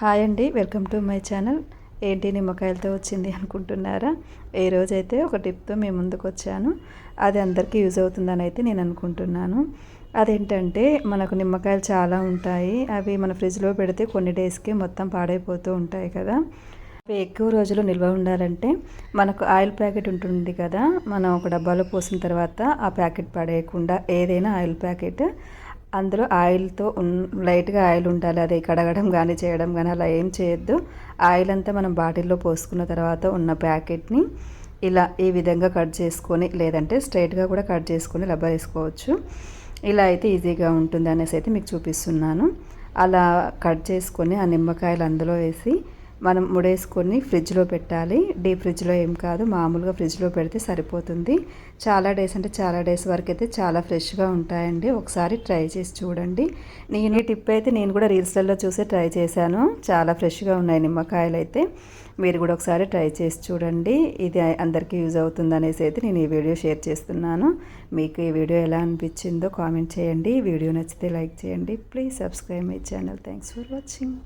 Hi అండి welcome to my channel. ఏంటి నిమ్మకాయలతో వచ్చింది అనుకుంటున్నారా? ఏ రోజైతే ఒక టిప్తో మేము ముందుకు వచ్చాను అది అందరికీ యూజ్ అవుతుందని అయితే నేను అనుకుంటున్నాను. అదేంటంటే మనకు నిమ్మకాయలు చాలా ఉంటాయి. అవి మన ఫ్రిడ్జ్లో పెడితే కొన్ని డేస్కి మొత్తం పాడైపోతూ ఉంటాయి కదా. అవి ఎక్కువ రోజులు నిల్వ ఉండాలంటే మనకు ఆయిల్ ప్యాకెట్ ఉంటుంది కదా. మనం ఒక డబ్బాలో పోసిన తర్వాత ఆ ప్యాకెట్ పడేయకుండా ఏదైనా ఆయిల్ ప్యాకెట్ అందులో ఆయిల్తో లైట్గా ఆయిల్ ఉండాలి. అది కడగడం కానీ చేయడం కానీ అలా ఏం చేయొద్దు. ఆయిల్ అంతా మనం బాటిల్లో పోసుకున్న తర్వాత ఉన్న ప్యాకెట్ని ఇలా ఈ విధంగా కట్ చేసుకొని లేదంటే స్ట్రైట్గా కూడా కట్ చేసుకొని వేసుకోవచ్చు. ఇలా అయితే ఈజీగా ఉంటుంది అనేసి అయితే మీకు చూపిస్తున్నాను. అలా కట్ చేసుకొని ఆ నిమ్మకాయలు అందులో వేసి మనం ముడేసుకొని ఫ్రిడ్జ్లో పెట్టాలి. డీప్ ఫ్రిడ్జ్లో ఏం కాదు మామూలుగా ఫ్రిడ్జ్లో పెడితే సరిపోతుంది. చాలా డేస్ అంటే చాలా డేస్ వరకు అయితే చాలా ఫ్రెష్గా ఉంటాయండి. ఒకసారి ట్రై చేసి చూడండి. నేను ఈ టిప్ అయితే నేను కూడా రీల్స్లలో చూసి ట్రై చేశాను. చాలా ఫ్రెష్గా ఉన్నాయి నిమ్మకాయలు అయితే. మీరు కూడా ఒకసారి ట్రై చేసి చూడండి. ఇది అందరికీ యూజ్ అవుతుంది అనేసి అయితే నేను ఈ వీడియో షేర్ చేస్తున్నాను. మీకు ఈ వీడియో ఎలా అనిపించిందో కామెంట్ చేయండి. వీడియో నచ్చితే లైక్ చేయండి. Please subscribe my channel. Thanks for watching.